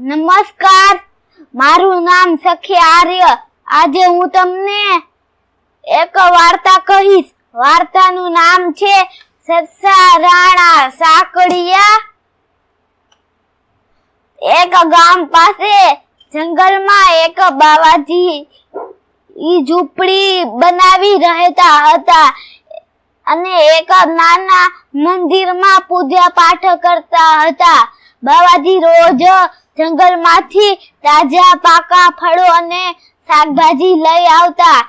નમસ્કાર. મારું નામ સખી આર્ય. આજે હું તમને એક વાર્તા કહીશ. વાર્તાનું નામ છે સત્સા રાણા સાકડિયા. એક ગામ પાસે જંગલમાં એક બાવાજી ઈ ઝૂંપડી બનાવી રહેતા હતા અને એક નાના મંદિરમાં પૂજા પાઠ કરતા હતા. બાવાજી રોજ જંગલમાંથી તાજા પાકા ફળો અને શાકભાજી લઈ આવતા.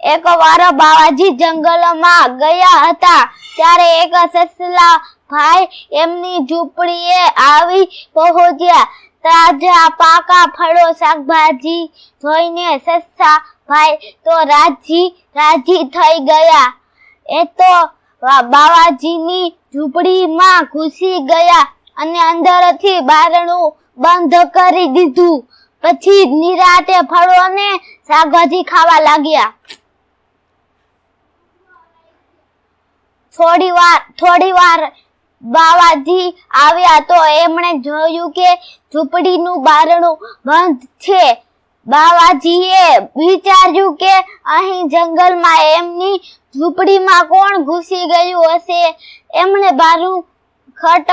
એક વાર બાવાજી જંગલમાં ગયા હતા. ત્યારે એક સસલા ભાઈ એમની ઝૂંપડીએ આવી પહોંચ્યા. તાજા પાકા ફળો, શાકભાજી જોઈને સસ્તા ભાઈ તો રાજી રાજી થઈ ગયા. એ તો બાવાજીની ઝૂંપડીમાં ઘૂસી ગયા અને અંદરથી બારણું બંધ કરી દીધું. પછી નિરાતે ફળો અને શાકભાજી ખાવા લાગ્યા. થોડી વાર થોડી વાર બાવાજી આવ્યા તો એમણે જોયું કે ઝૂંપડીનું બારણું બંધ છે. બાવાજીએ વિચાર્યું કે અહીં જંગલમાં એમની ઝૂંપડીમાં કોણ ઘૂસી ગયું હશે? એમણે બારું ખટ,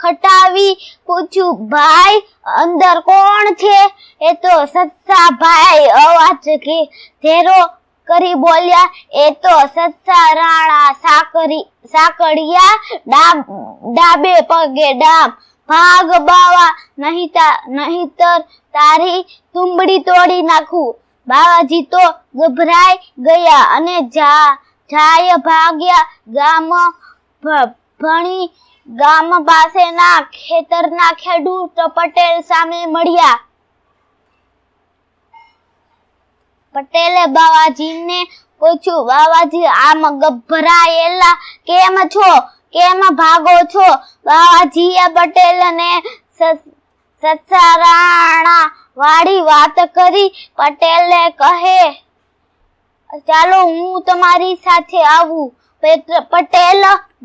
ખટાવી પૂછ્યું ભાઈ, અંદર કોણ છે? એ તો સત્સા ભાઈ અવાજ કે ધેરો કરી બોલ્યા. એ તો સત્સા રાણા સાકરી, સાકડિયા ડાબ, ડાબે પગે ડામ ભાગ બાવા નહીતા નહીતર તારી તુંબડી તોડી નાખું. બાવાજી તો ગભરાઈ ગયા અને જા, જાય ભાગ્યા ગામ ભણી ગામ પાસેના ખેતરના ખેડૂત પટેલ સામે મળ્યા. પટેલે બાવાજીને પૂછ્યું, બાવાજી, આમ ગભરાયેલા કેમ છો? કેમ ભાગો છો? બાવાજીએ પટેલને સસ- સસારાણા વાળી વાત કરી. પટેલે કહે, ચાલો, હું તમારી સાથે આવું. પટેલ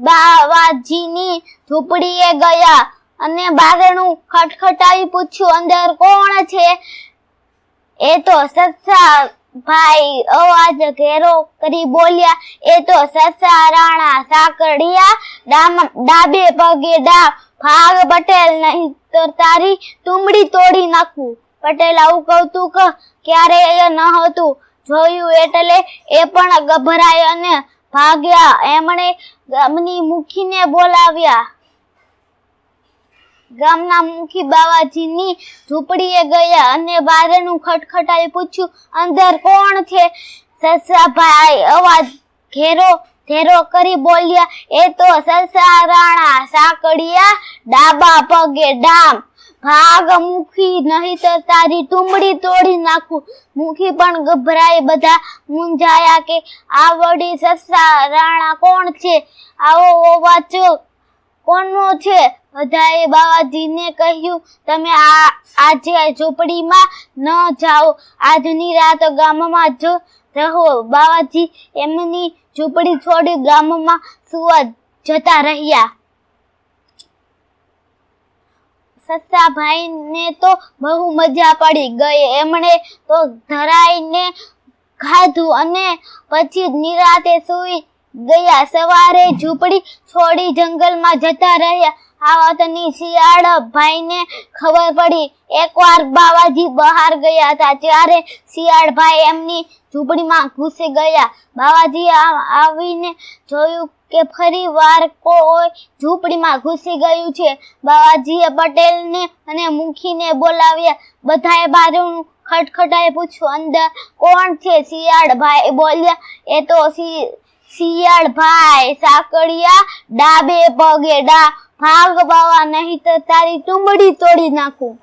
બાવાજીની ઝૂંપડીએ ગયા અને બારણું ખટખટાવી પૂછ્યું, અંદર કોણ છે? એ તો સસા ભાઈ અવાજ ઘેરો કરી બોલ્યા, એ તો સસા રાણા સાકડિયા ડાબે પગે ડા, ભાગ પટેલ નહીં તારી તુંબડી તોડી નાખું. પટેલ આવું કૌતુક ક્યારેય ન હતું, જોયું એટલે એ પણ ગભરાય અને ભાગ્યા. એમણે ગામની મુખીને બોલાવ્યા. ગામના મુખી બાવાજીની ઝૂંપડીએ ગયા અને બારણું ખટખટાવી પૂછ્યું, અંદર કોણ છે? સસાભાઈ અવાજ ઘેરો ઘેરો કરી બોલ્યા, એ તો સસા રાણા, સાકડિયા ડાબા પગે, ડામ. ભાગ મુખી નહીં તો તારી તુંબડી તોડી નાખું. મુખી પણ ગભરાઈ બધા. મૂંઝાયા કે આ વડી સસા રાણા કોણ છે? આવો અવાજ કોનો છે? બધાએ બાવાજીને કહ્યું, તમે આ, આજે ઝૂંપડીમાં ન જાઓ. આજની રાત ગામમાં જ રહો. બાવાજી એમની ઝૂંપડી છોડી ગામમાં સુવા જતા રહ્યા. સસાભાઈને તો બહુ મજા પડી ગઈ. એમણે તો ધરાઈને ખાધું અને પછી નિરાતે સૂઈ ગયા. સવારે ઝૂંપડી છોડી જંગલમાં જતા રહ્યા. આ વાતની શિયાળ ભાઈને ખબર પડી. એકવાર બાવાજી બહાર ગયા હતા, ત્યારે શિયાળ ભાઈ એમની ઝૂંપડીમાં ઘૂસી ગયા. બાવાજી આવીને જોયું કે ફરી વાર કોઈ ઝૂંપડીમાં ઘૂસી ગયું છે. બાવાજીએ પટેલને અને મુખીને બોલાવ્યા. બધાએ બારણું ખટખટાએ પૂછ્યું, અંદર કોણ છે? શિયાળ ભાઈ બોલ્યા, એ તો શિ- શિયાળ ભાઈ, સાકડિયા, ડાબે પગે ડા, ભાગ બાવા નહીં તો તારી ટુંબડી તોડી નાખું.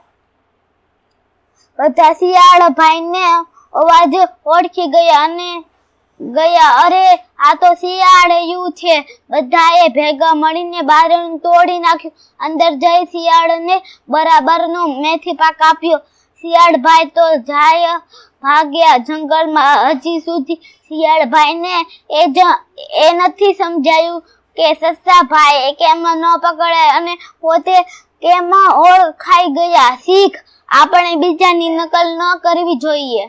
બધા શિયાળ ભાઈને અવાજ ઓળખી ગયા અને ગયા, અરે, આ તો શિયાળિયું છે. બધાએ ભેગા મળીને બારણું તોડી નાખ્યું. અંદર જઈ શિયાળને બરાબરનો મેથી પાક આપ્યો. શિયાળભાઈ તો જાય ભાગ્યા જંગલમાં. હજી સુધી શિયાળભાઈને એ જ, એ નથી સમજાયું કે સસ્સાભાઈ કેમ ન પકડાય અને પોતે કેમ ઓળખાઈ ગયા. શીખ, આપણે બીજાની નકલ ન કરવી જોઈએ.